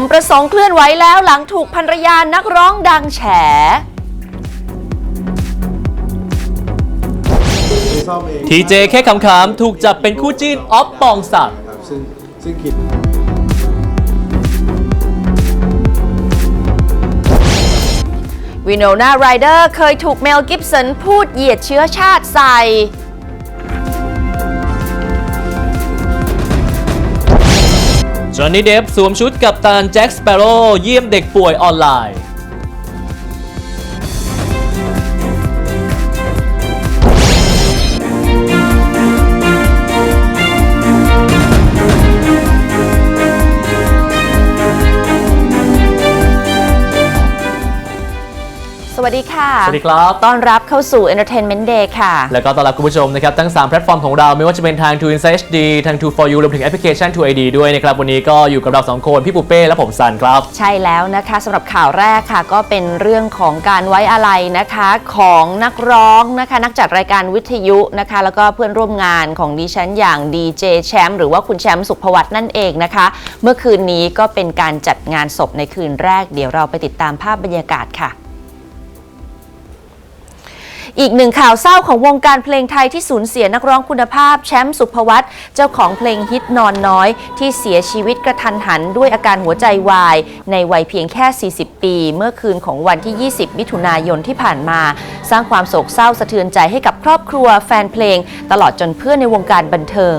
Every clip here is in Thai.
สมประสงค์เคลื่อนไหวแล้วหลังถูกภรรยานักร้องดังแฉซ่อมเองทีเจแค่ขำๆ ถูกจับเป็นคู่จิ้นออฟปองศักดิ์นะครับซึ่งซึ่งคิดวินโนนาไรเดอร์เคยถูกเมลกิฟสันพูดเหยียดเชื้อชาติใส่ จอห์นนี่เดฟสวมชุดกับตานแจ็คสเปโร่เยี่ยมเด็กป่วยออนไลน์ วัสดีค่ะ สวัสดีครับ ต้อนรับเข้าสู่ Entertainment Day ค่ะ แล้วก็ต้อนรับคุณผู้ชมนะครับ ทั้ง 3 แพลตฟอร์มของเราไม่ว่าจะเป็นทาง t 2 Insight HD ทาง2 for you รวมถึงแอปพลิเคชัน2 ID ด้วยนะครับ วันนี้ก็อยู่กับเรา 2 คน พี่ปุเป้ และผมซันครับ ใช่แล้วนะคะสำหรับข่าวแรกค่ะก็เป็นเรื่องของการไว้อาลัยนะคะของนักร้องนะคะนักจัดรายการวิทยุนะคะแล้วก็เพื่อนร่วมงานของดิฉันอย่างดีเจแชมป์หรือว่าคุณแชมป์สุภวัตนั่นเองนะคะเมื่อคืนนี้ก็เป็นการจัดงานศพในคืนแรกเดี๋ยวเราไปติดตามภาพบรรยากาศค่ะ อีกหนึ่งข่าวเศร้าของวงการเพลงไทยที่สูญเสียนักร้องคุณภาพแชมป์สุภวัตเจ้าของเพลงฮิตนอนน้อย ที่เสียชีวิตกระทันหันด้วยอาการหัวใจวาย ในวัยเพียงแค่ 40 ปี เมื่อคืนของวันที่ 20 มิถุนายนที่ผ่านมา สร้างความโศกเศร้าสะเทือนใจให้กับครอบครัวแฟนเพลง ตลอดจนเพื่อนในวงการบันเทิง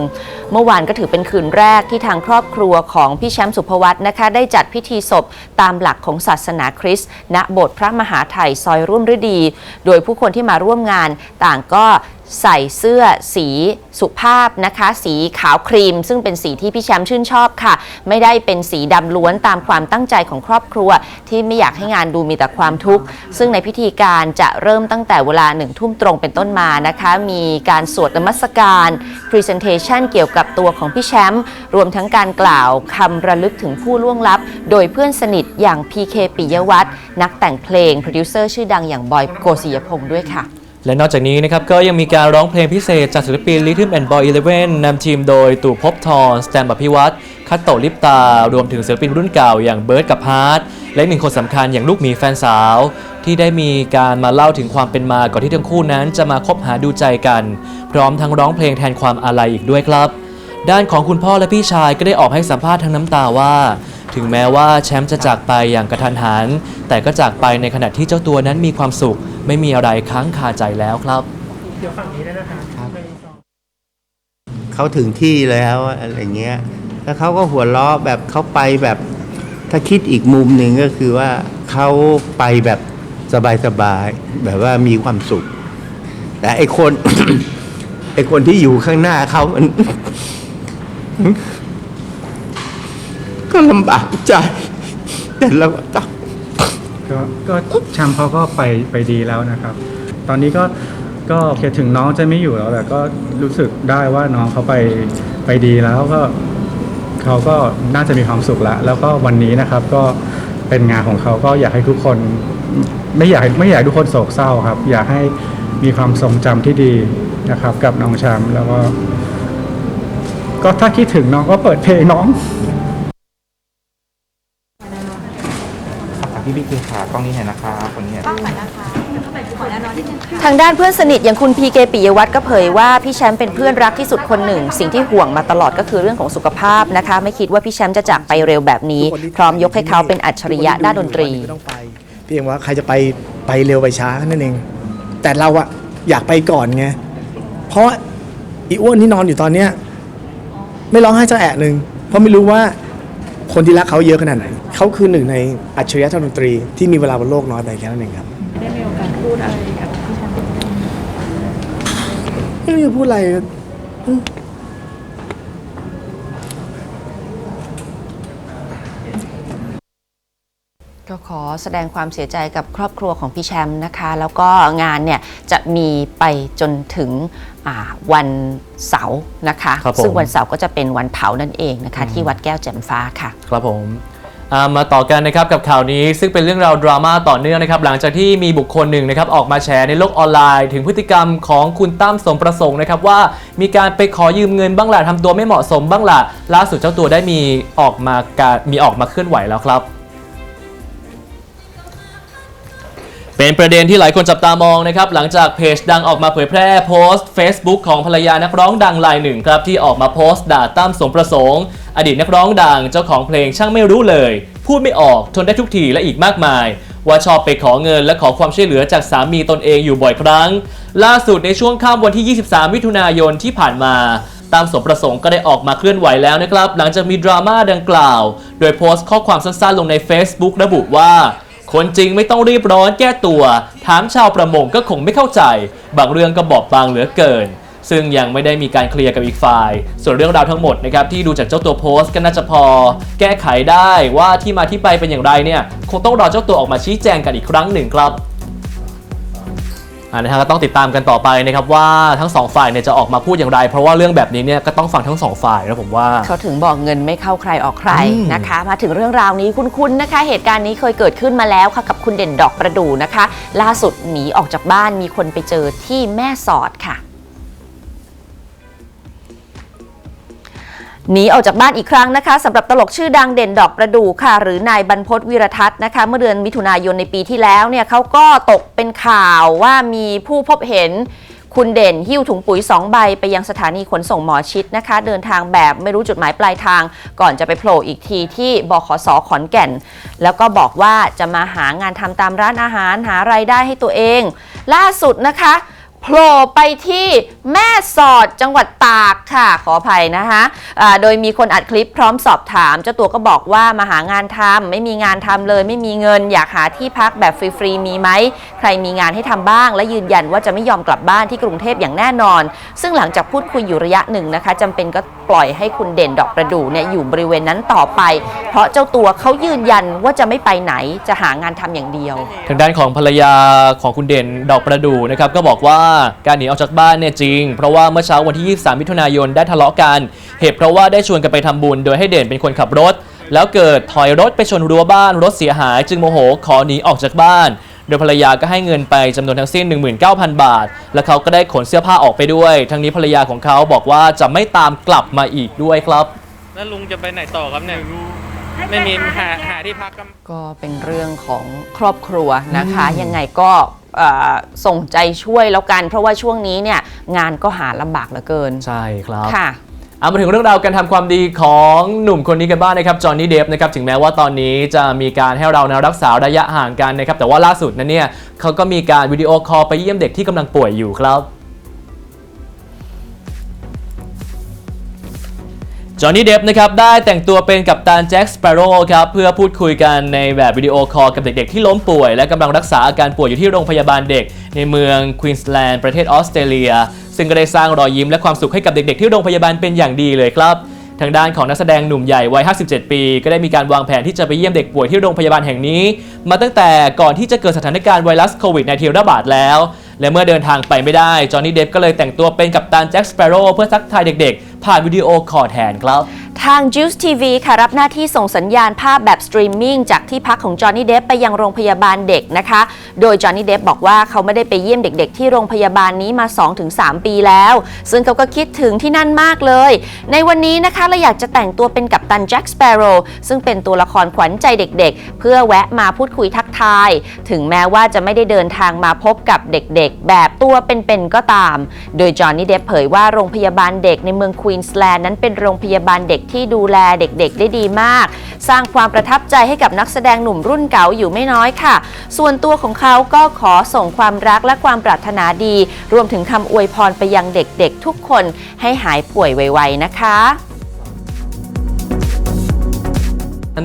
เมื่อวานก็ถือเป็นคืนแรกที่ทางครอบครัวของพี่แชมป์สุภวัตนะคะได้จัดพิธีศพตามหลักของศาสนาคริสต์ณโบสถ์พระมหาไทยซอยร่วมฤดี โดยผู้คนที่มาร่วมงาน ต่างก็ใส่เสื้อสีสุภาพนะคะ สีขาวครีม ซึ่งเป็นสีที่พี่แชมป์ชื่นชอบค่ะ ไม่ได้เป็นสีดำล้วนตามความตั้งใจของครอบครัว ที่ไม่อยากให้งานดูมีแต่ความทุกข์ ซึ่งในพิธีการจะเริ่มตั้งแต่เวลาหนึ่งทุ่มตรงเป็นต้นมานะคะ มีการสวดนมัสการ Presentation เกี่ยวกับตัวของพี่แชมป์รวมทั้งการกล่าวคำระลึกถึงผู้ล่วงลับ โดยเพื่อนสนิทอย่าง PK ปิยวัฒน์นักแต่งเพลงโปรดิวเซอร์ชื่อดังอย่างบอยโกศิยพงศ์ด้วยค่ะ และนอกจากนี้นะครับก็ยังมีการร้องเพลงพิเศษจากศิลปิน Rhythm and Boy Eleven นำทีมโดยตู่ภพบทรสแตมป์อภิวัตรคัตโตลิปตา รวมถึงศิลปินรุ่นเก่าอย่างเบิร์ดกับฮาร์ดและอีกหนึ่งคนสำคัญอย่างลูกหมีแฟนสาว ที่ได้มีการมาเล่าถึงความเป็นมาก่อนที่ทั้งคู่นั้นจะมาคบหาดูใจกัน พร้อมทั้งร้องเพลงแทนความอาลัยอีกด้วยครับ ด้านของคุณพ่อและพี่ชายก็ได้ออกให้สัมภาษณ์ทั้งน้ำตาว่า ถึงแม้ว่าแชมป์จะจากไปอย่างกระทันหัน แต่ก็จากไปในขณะที่เจ้าตัวนั้นมีความสุข ไม่มีอะไรค้างคาใจแล้วครับเขาถึงที่แล้วอะไรเงี้ย แล้วเขาก็หัวเราะแบบเขาไปแบบถ้าคิดอีกมุมหนึ่งก็คือว่าเขาไปแบบสบายๆแบบว่ามีความสุข แต่ไอคน ไอคนที่อยู่ข้างหน้าเขามัน ก็ลำบากใจ แต่เราก็ต้อง ก็ก็แชมป์เขาก็ไปไปดีแล้วนะครับ ตอนนี้ก็ก็โอเคถึงน้องจะไม่อยู่แล้วแต่ก็รู้สึกได้ว่าน้องเขาไปไปดีแล้วก็เขาก็น่าจะมีความสุขล้วแล้วก็วันนี้นะครับก็เป็นงานของเขาก็อยากให้ทุกคน ไม่อยากไม่อยากให้ทุกคนโศกเศร้าครับ อยากให้มีความทรงจำที่ดีนะครับ กับน้องแชมป์แล้วก็ ก็ถ้าคิดถึงน้องก็เปิดเพลงน้อง พี่บิ๊กคือขากล้องนี้เห็นนะคะคนนี้ทางด้านเพื่อนสนิทอย่างคุณพีเกปิยวัฒน์ก็เผยว่าพี่แชมป์เป็นเพื่อนรักที่สุดคนหนึ่ง สิ่งที่ห่วงมาตลอดก็คือเรื่องของสุขภาพนะคะ ไม่คิดว่าพี่แชมป์จะจากไปเร็วแบบนี้ พร้อมยกให้เขาเป็นอัจฉริยะด้านดนตรีไม่ต้องไปเพียงว่าใครจะไปไปเร็วไปช้าแค่นั่นเอง แต่เราอะอยากไปก่อนไงเพราะอีอ้วนที่นอนอยู่ตอนเนี้ยไม่ร้องไห้จะแอะหนึ่งเพราะไม่รู้ว่า คนที่รักเขาเยอะขนาดไหน เขาคือหนึ่งในอัจฉริยะทางดนตรีที่มีเวลาบนโลกน้อยไปแค่นั้นเองครับ ได้มีโอกาสพูดอะไรกับพี่แชมป์ไม่รู้จะพูดอะไรอืม ก็ ขอแสดงความเสียใจกับครอบครัวของพี่แชมป์นะคะ แล้วก็งานเนี่ยจะมีไปจนถึงอ่าวันเสาร์นะคะ ครับผม ซึ่งวันเสาร์ก็จะเป็นวันเผานั่นเองนะคะ ที่วัดแก้วแจ่มฟ้าค่ะ ครับผมอ่ามาต่อกันนะครับกับข่าวนี้ซึ่งเป็นเรื่องราวดราม่าต่อเนื่องนะครับหลังจากที่มีบุคคลหนึ่งนะครับออกมาแชร์ในโลกออนไลน์ ถึงพฤติกรรมของคุณตั้มสมประสงค์นะครับว่ามีการไปขอยืมเงินบ้างล่ะทำตัวไม่เหมาะสมบ้างล่ะล่าสุดเจ้าตัวได้มีออกมาการมีออกมาเคลื่อนไหวแล้วครับ เป็นประเด็นที่หลายคนจับตามองนะครับ หลังจากเพจดังออกมาเผยแพร่โพสต์ Facebook ของภรรยานักร้องดังรายหนึ่งครับ ที่ออกมาโพสต์ด่าตั้มสมประสงค์ อดีตนักร้องดังเจ้าของเพลงช่างไม่รู้เลย พูดไม่ออกทนได้ทุกทีและอีกมากมาย ว่าชอบไปขอเงินและขอความช่วยเหลือจากสามีตนเองอยู่บ่อยครั้ง ล่าสุดในช่วงค่ำวันที่ 23 มิถุนายนที่ผ่านมาตามสมประสงค์ก็ได้ออกมาเคลื่อนไหวแล้วนะครับ หลังจากมีดราม่าดังกล่าว โดยโพสต์ข้อความสั้นๆลงใน Facebook ระบุว่า คนจริงไม่ต้องรีบร้อนแก้ตัว ถามชาวประมงก็คงไม่เข้าใจ บางเรื่องก็บอบบางเหลือเกิน ซึ่งยังไม่ได้มีการเคลียร์กับอีกฝ่าย ส่วนเรื่องราวทั้งหมดนะครับที่ดูจากเจ้าตัวโพสต์ก็น่าจะพอ แก้ไขได้ว่าที่มาที่ไปเป็นอย่างไรเนี่ยคงต้องรอเจ้าตัวออกมาชี้แจงกันอีกครั้งหนึ่งครับ นะฮะก็ต้องติดตามกันต่อไปนะครับว่าทั้งสองฝ่ายเนี่ยจะออกมาพูดอย่างไร เพราะว่าเรื่องแบบนี้เนี่ยก็ต้องฟังทั้งสองฝ่ายนะผมว่า เขาถึงบอกเงินไม่เข้าใครออกใครอืมนะคะ มาถึงเรื่องราวนี้คุ้นๆนะคะ เหตุการณ์นี้เคยเกิดขึ้นมาแล้วค่ะกับคุณเด่นดอกประดู่นะคะ ล่าสุดหนีออกจากบ้านมีคนไปเจอที่แม่สอดค่ะ หนีออกจากบ้านอีกครั้งนะคะสำหรับตลกชื่อดังเด่นดอกประดู่ค่ะ หรือนายบรรพตวีรทัศน์นะคะ เมื่อเดือนมิถุนายนในปีที่แล้วเนี่ยเขาก็ตกเป็นข่าวว่ามีผู้พบเห็นคุณเด่นหิ้วถุงปุ๋ย 2 ใบไปยังสถานีขนส่งหมอชิดนะคะ เดินทางแบบไม่รู้จุดหมายปลายทาง ก่อนจะไปโผล่อีกทีที่บขสขอนแก่น แล้วก็บอกว่าจะมาหางานทำตามร้านอาหารหารายได้ให้ตัวเอง ล่าสุดนะคะ โผล่ไปที่แม่สอดจังหวัดตากค่ะ ขออภัยนะคะอ่าโดยมีคนอัดคลิปพร้อมสอบถาม เจ้าตัวก็บอกว่ามาหางานทำไม่มีงานทำเลย ไม่มีเงิน อยากหาที่พักแบบฟรีๆมีไหม ใครมีงานให้ทำบ้าง และยืนยันว่าจะไม่ยอมกลับบ้านที่กรุงเทพอย่างแน่นอน ซึ่งหลังจากพูดคุยอยู่ระยะหนึ่งนะคะจำเป็นก็ปล่อยให้คุณเด่นดอกประดู่เนี่ยอยู่บริเวณนั้นต่อไป เพราะเจ้าตัวเขายืนยันว่าจะไม่ไปไหนจะหางานทำอย่างเดียว ทางด้านของภรรยาของคุณเด่นดอกประดู่นะครับก็บอกว่าการหนีออกจากบ้านเนี่ยจริง เพราะว่าเมื่อเช้าวันที่ 23 มิถุนายนได้ทะเลาะกัน เหตุเพราะว่าได้ชวนกันไปทำบุญ โดยให้เด่นเป็นคนขับรถ แล้วเกิดถอยรถไปชนรั้วบ้านรถเสียหาย จึงโมโหขอหนีออกจากบ้าน โดยภรรยาก็ให้เงินไปจำนวนทั้งสิ้น 19,000 บาท และเขาก็ได้ขนเสื้อผ้าออกไปด้วย ทั้งนี้ภรรยาของเขาบอกว่าจะไม่ตามกลับมาอีกด้วยครับ แล้วลุงจะไปไหนต่อครับเนี่ยไม่มีหาหาที่พักก็ก็เป็นเรื่องของครอบครัวนะคะ ยังไงก็เอ่อ ส่งใจช่วยแล้วกันเพราะว่าช่วงนี้เนี่ยงานก็หาลำบากเหลือเกิน ใช่ครับค่ะเอามาถึงเรื่องราวการทำความดีของหนุ่มคนนี้กันบ้างนะครับจอห์นนี่เดฟนะครับถึงแม้ว่าตอนนี้จะมีการให้เรานะรักษาระยะห่างกันนะครับแต่ว่าล่าสุดนั้นเนี่ยเขาก็มีการวิดีโอคอลไปเยี่ยมเด็กที่กำลังป่วยอยู่ครับ จอห์นนี่เดฟนะครับได้แต่งตัวเป็นกัปตันแจ็คสเปโร่ครับเพื่อพูดคุยกันในแบบวิดีโอคอลกับเด็กๆที่ล้มป่วย และกำลังรักษาอาการป่วยอยู่ที่โรงพยาบาลเด็ก ในเมืองควีนสแลนด์ประเทศออสเตรเลีย ซึ่งก็ได้สร้างรอยยิ้มและความสุขให้กับเด็กๆที่โรงพยาบาลเป็นอย่างดีเลยครับ ทางด้านของนักแสดงหนุ่มใหญ่วัย 57 ปี ก็ได้มีการวางแผนที่จะไปเยี่ยมเด็กป่วยที่โรงพยาบาลแห่งนี้ มาตั้งแต่ก่อนที่จะเกิดสถานการณ์ไวรัสโควิด -19 ระบาดแล้ว และเมื่อเดินทางไปไม่ได้จอห์นนี่เดฟก็เลยแต่งตัวเป็นกัปตันแจ็คสเปโร่เพื่อทักทายเด็กๆ ผ่านวิดีโอคอลแทนครับ ทาง Juice TV ค่ะรับหน้าที่ส่งสัญญาณภาพแบบสตรีมมิ่งจากที่พักของจอห์นนี่เดฟไปยังโรงพยาบาลเด็กนะคะ โดยจอห์นนี่เดฟบอกว่าเขาไม่ได้ไปเยี่ยมเด็กๆ ที่โรงพยาบาลนี้มา 2-3 ปีแล้ว ซึ่งเขาก็คิดถึงที่นั่นมากเลย ในวันนี้นะคะเราอยากจะแต่งตัวเป็นกัปตันแจ็คสเปโร่ซึ่งเป็นตัวละครขวัญใจเด็กๆ เพื่อแวะมาพูดคุยทักทาย ถึงแม้ว่าจะไม่ได้เดินทางมาพบกับเด็กๆ แบบตัวเป็นๆก็ตาม โดยจอห์นนี่เดฟเผยว่าโรงพยาบาลเด็กในเมืองควีนสแลนด์นั้นเป็นโรงพยาบาลเด็กที่ดูแลเด็กๆ ได้ดีมาก สร้างความประทับใจให้กับนักแสดงหนุ่มรุ่นเก่าอยู่ไม่น้อยค่ะ ส่วนตัวของเขาก็ขอส่งความรักและความปรารถนาดี รวมถึงคำอวยพรไปยังเด็กๆ ทุกคนให้หายป่วยไวๆนะคะ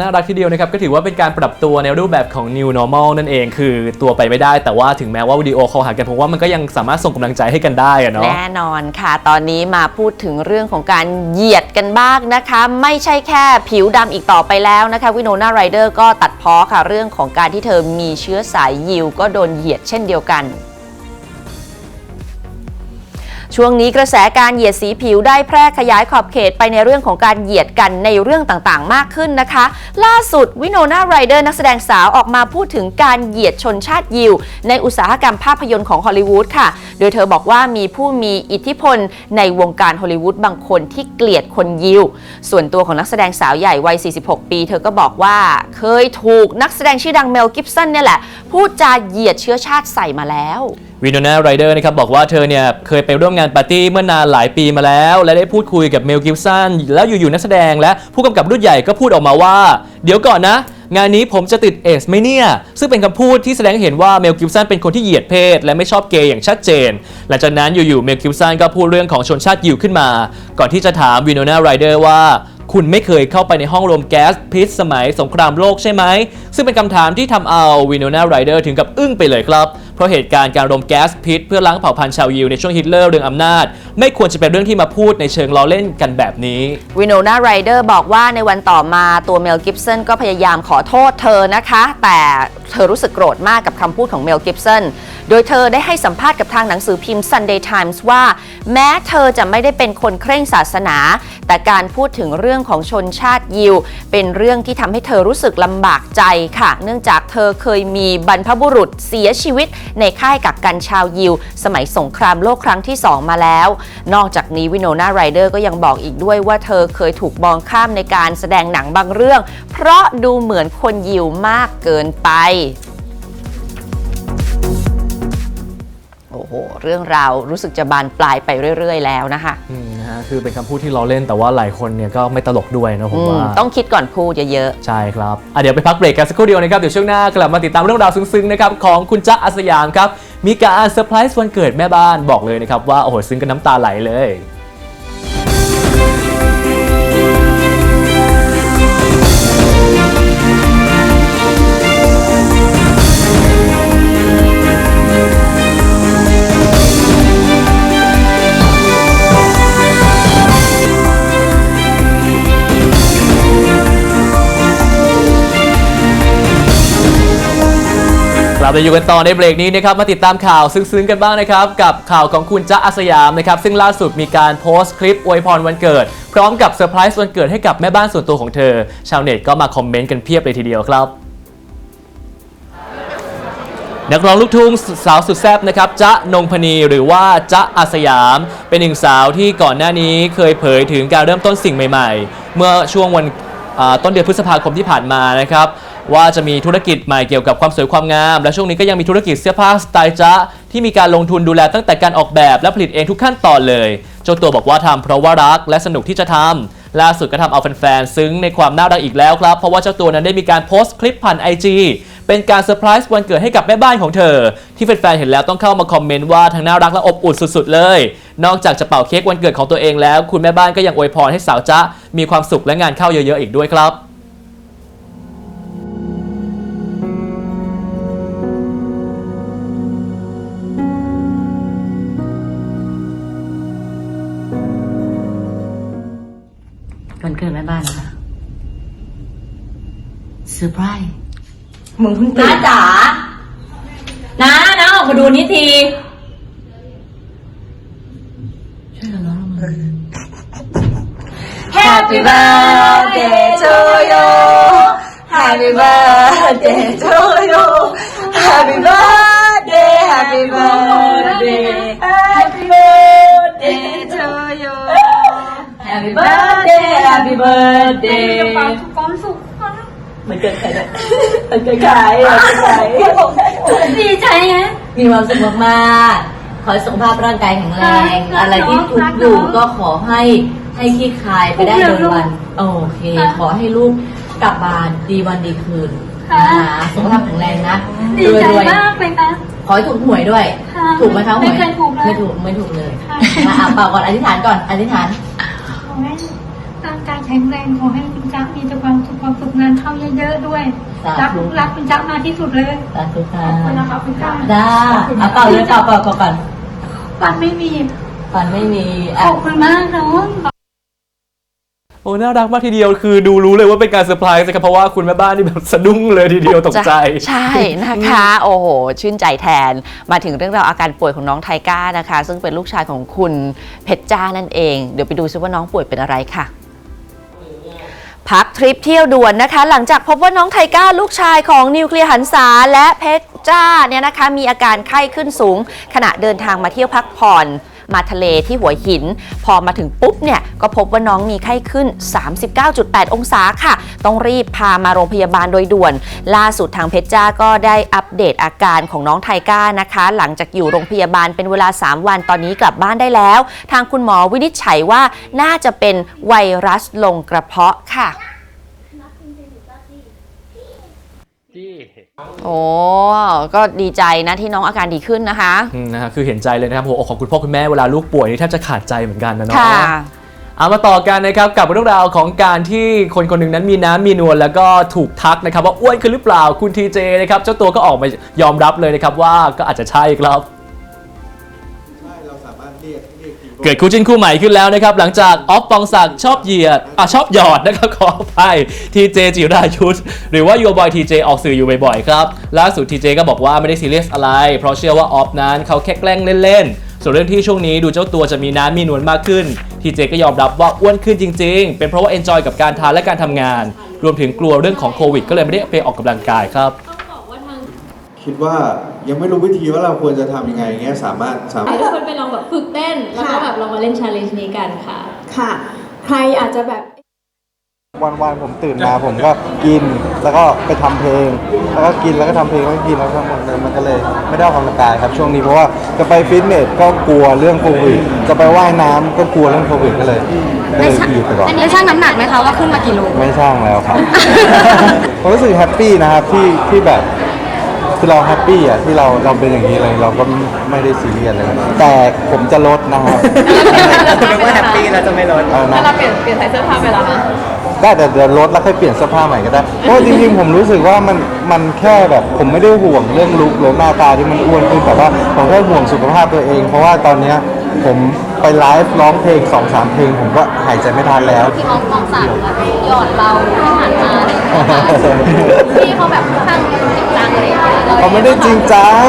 น่ารักทีเดียวนะครับ ก็ถือว่าเป็นการปรับตัวในรูปแบบของ new normal นั่นเอง คือตัวไปไม่ได้ แต่ว่าถึงแม้ว่าวิดีโอคอลหากันผมว่ามันก็ยังสามารถส่งกำลังใจให้กันได้อะเนาะแน่นอนค่ะ ตอนนี้มาพูดถึงเรื่องของการเหยียดกันบ้างนะคะ ไม่ใช่แค่ผิวดำอีกต่อไปแล้วนะคะวิโนนาไรเดอร์ก็ตัดพ้อค่ะเรื่องของการที่เธอมีเชื้อสายยิวก็โดนเหยียดเช่นเดียวกัน ช่วงนี้กระแสการเหยียดสีผิวได้แพร่ขยายขอบเขตไปในเรื่องของการเหยียดกันในเรื่องต่างๆ มากขึ้นนะคะ ล่าสุดวิโนนาไรเดอร์นักแสดงสาวออกมาพูดถึงการเหยียดชนชาติยิว ในอุตสาหกรรมภาพยนตร์ของฮอลลีวูดค่ะ โดยเธอบอกว่ามีผู้มีอิทธิพลในวงการฮอลลีวูดบางคนที่เกลียดคนยิว ส่วนตัวของนักแสดงสาวใหญ่วัย 46 ปี เธอก็บอกว่าเคยถูกนักแสดงชื่อดังเมลกิฟสันเนี่ยแหละพูดจาเหยียดเชื้อชาติใส่มาแล้ว วินโดนาไรเดอร์นะครับบอกว่าเธอเนี่ยเคยไปร่วมงานปาร์ตี้เมื่อนานหลายปีมาแล้ว และได้พูดคุยกับเมลกิฟสันแล้วอยู่ๆนักแสดงและผู้กำกับรุ่นใหญ่ก็พูดออกมาว่า เดี๋ยวก่อนนะ งานนี้ผมจะติดเอสไหมเนี่ย ซึ่งเป็นคำพูดที่แสดงให้เห็นว่าเมลกิฟสันเป็นคนที่เหยียดเพศ และไม่ชอบเกย์อย่างชัดเจน หลังจากนั้นอยู่ๆเมลกิฟสันก็พูดเรื่องของชนชาติยิวขึ้นมา ก่อนที่จะถามวินโดนาไรเดอร์ว่าคุณไม่เคยเข้าไปในห้องรวมแก๊สพิษสมัยสงครามโลกใช่ไหม ซึ่งเป็นคำถามที่ทำเอาวินโดนาไรเดอร์ถึงกับอึ้งไปเลยครับ เพราะเหตุการณ์การรมแก๊สพิษเพื่อล้างเผ่าพันธุ์ชาวยิวในช่วงฮิตเลอร์เรืองอำนาจ ไม่ควรจะเป็นเรื่องที่มาพูดในเชิงล้อเล่นกันแบบนี้วินโนนาไรเดอร์บอกว่าในวันต่อมาตัวเมลกิฟสันก็พยายามขอโทษเธอนะคะ แต่เธอรู้สึกโกรธมากกับคำพูดของเมลกิฟสัน โดยเธอได้ให้สัมภาษณ์กับทางหนังสือพิมพ์ Sunday Times ว่า แม้เธอจะไม่ได้เป็นคนเคร่งศาสนา แต่การพูดถึงเรื่องของชนชาติยิว เป็นเรื่องที่ทำให้เธอรู้สึกลำบากใจค่ะ เนื่องจากเธอเคยมีบรรพบุรุษเสียชีวิต ในค่ายกักกันชาวยิว สมัยสงครามโลกครั้งที่ 2 มาแล้ว นอกจากนี้วินโนนาไรเดอร์ก็ยังบอกอีกด้วยว่าเธอเคยถูกมองข้ามในการแสดงหนังบางเรื่อง เพราะดูเหมือนคนยิวมากเกินไป โอ้โห เรื่องราวรู้สึกจะบานปลายไปเรื่อย ๆ แล้วนะคะอืมนะฮะคือเป็นคำพูดที่ล้อเล่นแต่ว่าหลายคนเนี่ยก็ไม่ตลกด้วยนะผมอืมว่า ต้องคิดก่อนพูดเยอะใช่ครับอะเดี๋ยวไปพักเบรกกันสักครู่เดียวนะครับ เดี๋ยวช่วงหน้ากลับมาติดตามเรื่องราวซึ้งๆนะครับของคุณจ๊ะอาสยามครับ มีการเซอร์ไพรส์วันเกิดแม่บ้านบอกเลยนะครับว่า โอ้โหซึ้งกันน้ำตาไหลเลย กลับมาอยู่กันต่อในเบรกนี้นะครับมาติดตามข่าวซึ้งๆกันบ้างนะครับกับข่าวของคุณจ๊ะอาสยามนะครับซึ่งล่าสุดมีการโพสต์คลิปอวยพรวันเกิด พร้อมกับเซอร์ไพรส์วันเกิดให้กับแม่บ้านส่วนตัวของเธอ ชาวเน็ตก็มาคอมเมนต์กันเพียบเลยทีเดียวครับนักร้องลูกทุ่งสาวสุดแซ่บนะครับจ๊ะนงพนีหรือว่าจ๊ะอาสยาม เป็นหนึ่งสาวที่ก่อนหน้านี้เคยเผยถึงการเริ่มต้นสิ่งใหม่ ๆ เมื่อช่วงวันต้นเดือนพฤษภาคมที่ผ่านมานะครับ ว่าจะมีธุรกิจใหม่เกี่ยวกับความสวยความงาม และช่วงนี้ก็ยังมีธุรกิจเสื้อผ้าสไตล์จ๊ะที่มีการลงทุนดูแลตั้งแต่การออกแบบและผลิตเองทุกขั้นตอนเลยเจ้าตัวบอกว่าทำเพราะว่ารักและสนุกที่จะทำล่าสุดก็ทำเอาแฟนๆ ซึ้งในความน่ารักอีกแล้วครับ เพราะว่าเจ้าตัวนั้นได้มีการโพสต์คลิปผ่าน IG เป็นการเซอร์ไพรส์วันเกิดให้กับแม่บ้านของเธอ ที่แฟนๆ เห็นแล้วต้องเข้ามาคอมเมนต์ว่าทั้งน่ารักและอบอุ่นสุดๆ เลย นอกจากจะเป่าเค้กวันเกิดของตัวเองแล้ว คุณแม่บ้านก็ยังอวยพรให้สาวจ๊ะมีความสุขและงานเข้าเยอะๆ อีกด้วยครับ วันเกิดแม่บ้านนะคะเซอร์ไพรส์มึงเพิ่งตื่นน้าจ๋าน้าน้าออกมาดูนี่ที ช่วยกันร้องมา Happy birthday to you Happy birthday to you Happy birthday Happy birthday Happy birthday to you Happy birthday Happy birthday ความสุขมันเกิดใครเนี่ยมันเกิดใครมันเกิดใครดีใจไงมีความสุขมากๆ ขอให้สุขภาพร่างกายแข็งแรงรักอะไรที่ทุกรัข์กอยู่น้องก็ขอให้ให้ขี้คายไปได้ทุโดกเรื่ยองวัน โอเคค่ะขอให้ลูกกลับบ้านดีวันดีคืนค่ะนะคะสุขภาพแข็งแรงนะดีใจรวยมากเลยนะๆขอให้ถูกหวยด้วยค่ะถูกไหมคะหวยไม่เคยถูกเลยไม่ถูกไม่ถูกเลยค่ะมาอะเปล่าก่อนอธิษฐานก่อนอธิษฐาน แข็งแรงขอให้คุณจักมีแต่ความสุขความสุขงานเข้าเยอะๆด้วย สาธุ รักรักคุณจักมากที่สุดเลยสาธุค่ะขอบคุณนะคะคุณจักได้เอาเปล่าเลยเปล่าเปล่าเปล่าก่อนปันไม่มีฟันไม่มีขอะ อบคุณมากน้อง โอ้ น่ารักมากทีเดียว คือดูรู้เลยว่าเป็นการเซอร์ไพรส์นะครับ เพราะว่าคุณแม่บ้านนี่แบบสะดุ้งเลยทีเดียวตกใจ ใช่นะคะ โอ้โห ชื่นใจแทน มาถึงเรื่องราวอาการป่วยของน้องไทก้านะคะ ซึ่งเป็นลูกชายของคุณเพชรจ้านั่นเอง เดี๋ยวไปดูซิว่าน้องป่วยเป็นอะไรค่ะ พักทริปเที่ยวด่วนนะคะ หลังจากพบว่าน้องไทก้าลูกชายของนิวเคลียร์หันษาและเพชรจ้าเนี่ยนะคะมีอาการไข้ขึ้นสูง ขณะเดินทางมาเที่ยวพักผ่อน มาทะเลที่หัวหิน พอมาถึงปุ๊บเนี่ยก็พบว่าน้องมีไข้ขึ้น 39.8 องศาค่ะ ต้องรีบพามาโรงพยาบาลโดยด่วน ล่าสุดทางเพชรจ้าก็ได้อัปเดตอาการของน้องไทก้านะคะ หลังจากอยู่โรงพยาบาลเป็นเวลา 3 วันตอนนี้กลับบ้านได้แล้ว ทางคุณหมอวินิจฉัยว่าน่าจะเป็นไวรัสลงกระเพาะค่ะ โอ้ก็ดีใจนะที่น้องอาการดีขึ้นนะคะ อืมนะฮะคือเห็นใจเลยนะครับหัวอกของคุณพ่อคุณแม่เวลาลูกป่วยนี่แทบจะขาดใจเหมือนกันนะเนาะค่ะ เอามาต่อกันนะครับกับเรื่องราวของการที่คนคนหนึ่งนั้นมีน้ำมีนวลแล้วก็ถูกทักนะครับว่าอ้วนขึ้นหรือเปล่าคุณทีเจนะครับเจ้าตัวก็ออกมายอมรับเลยนะครับว่าก็อาจจะใช่ครับ เกิดคู่จิ้นคู่ใหม่ขึ้นแล้วนะครับ หลังจากออฟปองศักดิ์ชอบเหยียดอะชอบหยอดนะครับขออภัยทีเจจิรายุทธหรือว่ายูบอยทีเจออกสื่ออยู่บ่อยๆครับล่าสุดทีเจก็บอกว่าไม่ได้ซีเรียสอะไร เพราะเชื่อว่าออฟนั้นเขาแค่แกล้งเล่นๆส่วนเรื่องที่ช่วงนี้ดูเจ้าตัวจะมีน้ำมีนวลมากขึ้นทีเจก็ยอมรับว่าอ้วนขึ้นจริง ๆ เป็นเพราะว่าเอนจอยกับการทานและการทำงาน รวมถึงกลัวเรื่องของโควิด ก็เลยไม่ได้ไปออกกำลังกายครับ คิดว่ายังไม่รู้วิธีว่าเราควรจะทำยังไงเงี้ยสามารถสามารถ ให้ทุกคนไปลองแบบฝึกเต้น แล้วก็แบบลองมาเล่นชาเลนจ์นี้กันค่ะ ค่ะ ใครอาจจะแบบวันๆผมตื่นมาผมก็กินแล้วก็ไปทำเพลง แล้วก็กินแล้วก็ทำเพลงแล้วก็กินแล้วก็ทำเพลงมันก็เลยไม่ได้ออกกำลังกายครับช่วงนี้เพราะว่าจะไปฟิตเนสก็กลัวเรื่องโควิดจะไปว่ายน้ำก็กลัวเรื่องโควิดก็เลยก็เลยหยุดไปก่อน ได้ชั่งน้ำหนักไหมคะว่าขึ้นมากี่โล ไม่ช่างแล้วครับ ผมรู้สึกแฮปปี้นะครับที่ที่แบบ คือเราแฮปปี้อะที่เราเราเป็นอย่างนี้เลยเราก็ไม่ได้ซีเรียสเลยแต่ผมจะลดนะครับนึกว่าแฮปปี้แล้วจะไม่ลดเอานะเราเปลี่ยนเปลี่ยนใส่เสื้อผ้าไปแล้วนะได้แต่เดี๋ยวลดแล้วค่อยเปลี่ยนเสื้อผ้าใหม่ก็ได้เพราะว่าจริงๆผมรู้สึกว่ามันมันแค่แบบผมไม่ได้ห่วงเรื่องลุคหรือหน้าตาที่มันอ้วนขึ้นแต่ว่าผมแค่ห่วงสุขภาพตัวเอง เพราะว่าตอนเนี้ยผมไปไลฟ์ร้องเพลงสองสามเพลง ผมก็หายใจไม่ทันแล้ว ที่ออฟมองสั่งหยอดเราที่ผ่านมาที่เขาแบบค่อนข้าง เงี้ยเขาไม่ได้จริงจัง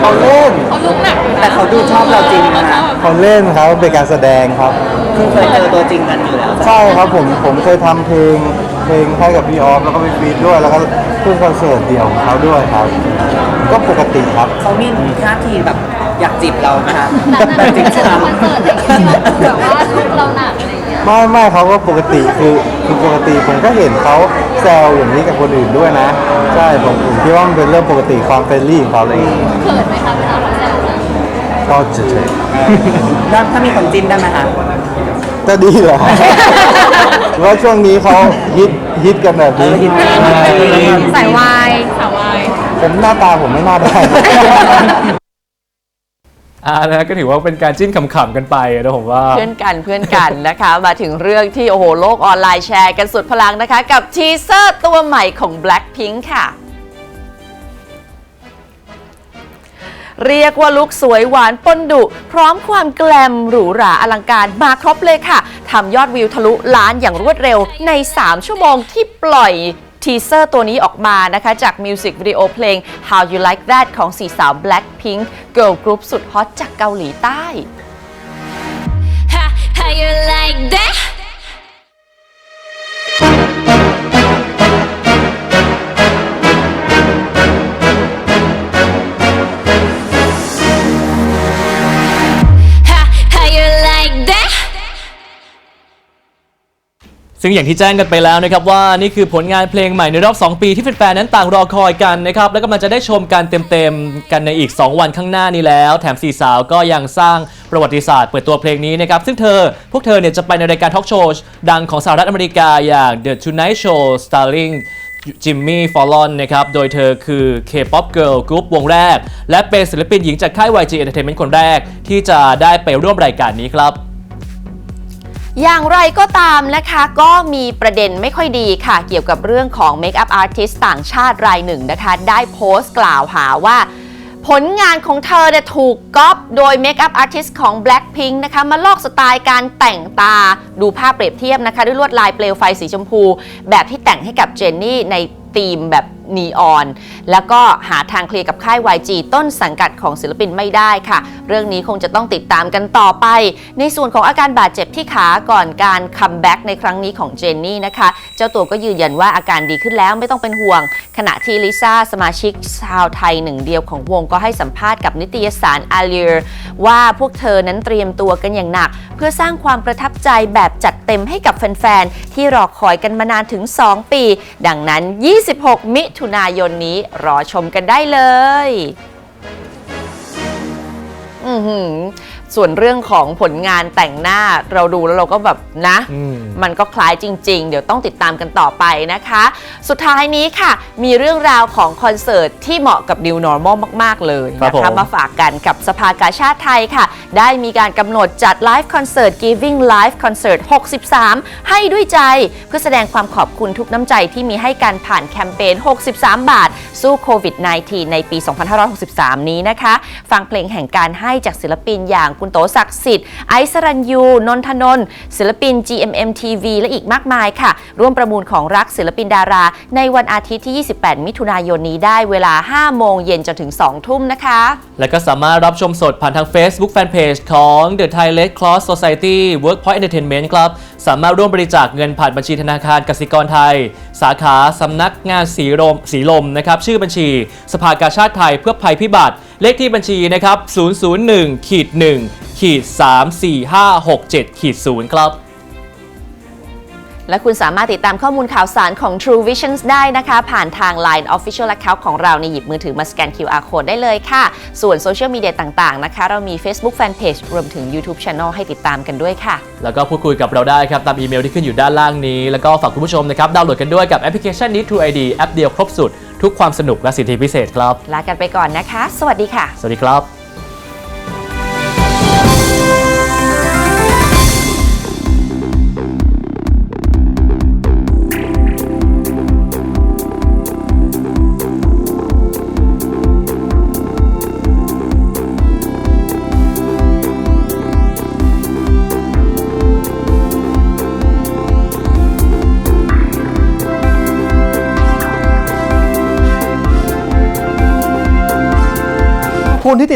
เขาเล่นเขาลุกหนักแต่เขาดูชอบเราจริงนะคะเขาเล่นครับเป็นการแสดงครับ คือเคยเจอตัวจริงกันอยู่แล้วใช่ครับผมผมเคยทำเพลงเพลงให้กับพี่ออฟแล้วก็ไปฟีดด้วยแล้วก็ขึ้นคอนเสิร์ตเดี่ยวของเขาด้วยครับ ก็ปกติครับ เขามีท่าทีแบบอยากจีบเราไหมคะแบบจริงจัง คอนเสิร์ตแบบว่าลุกเราหนักอะไรอย่างเงี้ย ไม่ไม่เขาก็ปกติคือคือปกติผมก็เห็นเขาแซวอย่างนี้กับคนอื่นด้วยนะ ใช่ผมผมคิดว่ามันเป็นเรื่องปกติความเฟรนลี่ของเขาเลยเขินไหมคะเวลาเขาแซวเราก็เฉยถ้าถ้ามีคนจิ้นได้ไหมคะๆจะดีเหรอ ว่าช่วงนี้เขาฮิตฮิตกันแบบนี้ใส่วาย สาววาย ผมหน้าตาผมไม่น่าได้ อ่านะก็ถือว่าเป็นการจิ้นขำๆกันไปนะผมว่า เพื่อนกันเพื่อนกันนะคะ มาถึงเรื่องที่โอ้โหโลกออนไลน์แชร์กันสุดพลังนะคะ กับทีเซอร์ตัวใหม่ของ Blackpink ค่ะ เรียกว่าลุกสวยหวานปนดุ พร้อมความแกลมหรูหราอลังการมาครบเลยค่ะทำยอดวิวทะลุล้านอย่างรวดเร็วใน 3 ชั่วโมงที่ปล่อย ทีเซอร์ตัวนี้ออกมานะคะ จากมิวสิกวิดีโอเพลง How You Like That ของสีสาว Blackpink Girl Group สุดฮอตจากเกาหลีใต้ How you like that ซึ่งอย่างที่แจ้งกันไปแล้วนะครับว่านี่คือผลงานเพลงใหม่ในรอบ 2 ปีที่แฟนๆนั้นต่างรอคอยกันนะครับและกำลังจะได้ชมกันเต็มๆกันในอีก 2 วันข้างหน้านี้แล้ว แถมสี่สาวก็ยังสร้างประวัติศาสตร์เปิดตัวเพลงนี้นะครับซึ่งเธอพวกเธอเนี่ยจะไปในรายการทอล์กโชว์ดังของสหรัฐอเมริกาอย่าง The Tonight Show starring จิมมี่ ฟอลลอน นะครับ โดยเธอคือ K-pop girl กรุ๊ปวงแรก และเป็นศิลปินหญิงจากค่าย YG Entertainment คนแรก ที่จะได้ไปร่วมรายการนี้ครับ อย่างไรก็ตามนะคะก็มีประเด็นไม่ค่อยดีค่ะ เกี่ยวกับเรื่องของเมคอัพอาร์ติสต่างชาติรายหนึ่งนะคะ ได้โพสต์กล่าวหาว่า ผลงานของเธอเนี่ยถูกก๊อปโดยเมคอัพอาร์ติสของ Blackpink นะคะ มาลอกสไตล์การแต่งตาดูภาพเปรียบเทียบนะคะ ด้วยลวดลายเปลวไฟสีชมพู แบบที่แต่งให้กับเจนนี่ใน ธีมแบบนีออน แล้วก็หาทางเคลียร์กับค่าย YG ต้นสังกัดของศิลปินไม่ได้ค่ะ เรื่องนี้คงจะต้องติดตามกันต่อไป ในส่วนของอาการบาดเจ็บที่ขาก่อนการคัมแบ็กในครั้งนี้ของเจนนี่นะคะ เจ้าตัวก็ยืนยันว่าอาการดีขึ้นแล้วไม่ต้องเป็นห่วง ขณะที่ลิซ่าสมาชิกชาวไทยหนึ่งเดียวของวงก็ให้สัมภาษณ์กับนิตยสารอาเลีร์ว่าพวกเธอนั้นเตรียมตัวกันอย่างหนัก เพื่อสร้างความประทับใจแบบจัดเต็มให้กับแฟนๆที่รอคอยกันมานานถึง 2 ปี ดังนั้น26 มิถุนายนนี้รอชมกันได้เลย อือหือ ส่วนเรื่องของผลงานแต่งหน้าเราดูแล้วเราก็แบบนะอืมมันก็คล้ายจริง ๆ เดี๋ยวต้องติดตามกันต่อไปนะคะ สุดท้ายนี้ค่ะ มีเรื่องราวของคอนเสิร์ตที่เหมาะกับ New Normal มาก ๆ เลยครับนะคะผม มาฝากกันกับสภากาชาติไทยค่ะ ได้มีการกำหนดจัดไลฟ์คอนเสิร์ต Giving Live Concert 63 ให้ด้วยใจเพื่อแสดงความขอบคุณทุกน้ำใจที่มีให้กันผ่านแคมเปญ 63 บาท สู้โควิด -19 ในปี 2563 นี้นะคะ ฟังเพลงแห่งการให้จากศิลปินอย่างคุณโตศักดิ์สิทธิ์ไอซ์สรัญยูนนทนนศิลปิน GMM TV และอีกมากมายค่ะ ร่วมประมูลของรักศิลปินดารา ในวันอาทิตย์ที่ 28 มิถุนายนนี้ได้เวลา 5 โมงเย็นจนถึง 2 ทุ่มนะคะ และก็สามารถรับชมสดผ่านทาง Facebook Fanpage ของ The Thai Red Cross Society Workpoint Entertainment ครับ สามารถร่วมบริจาคเงินผ่านบัญชีธนาคารกสิกรไทย สาขาสำนักงานสีลมสีลมนะครับชื่อบัญชี สภากาชาติไทยเพื่อภัยพิบัติเลขที่บัญชีนะครับ 001ขีด1ขีด34567ขีด0ครับ และคุณสามารถติดตามข้อมูลข่าวสารของ True Visions ได้นะคะ ผ่านทาง Line Official Account ของเราในหยิบมือถือมาสแกน QR Code ได้เลยค่ะ ส่วนโซเชียลมีเดียต่างๆนะคะ เรามี Facebook Fanpage รวมถึง YouTube Channel ให้ติดตามกันด้วยค่ะ แล้วก็พูดคุยกับเราได้ครับ ตามอีเมลที่ขึ้นอยู่ด้านล่างนี้ แล้วก็ฝากคุณผู้ชมนะครับดาวน์โหลดกันด้วยกับแอปพลิเคชันนี้ True ID แอปเดียวครบสุด ทุกความสนุกและสิทธิพิเศษครับ ลากันไปก่อนนะคะ สวัสดีค่ะ สวัสดีครับ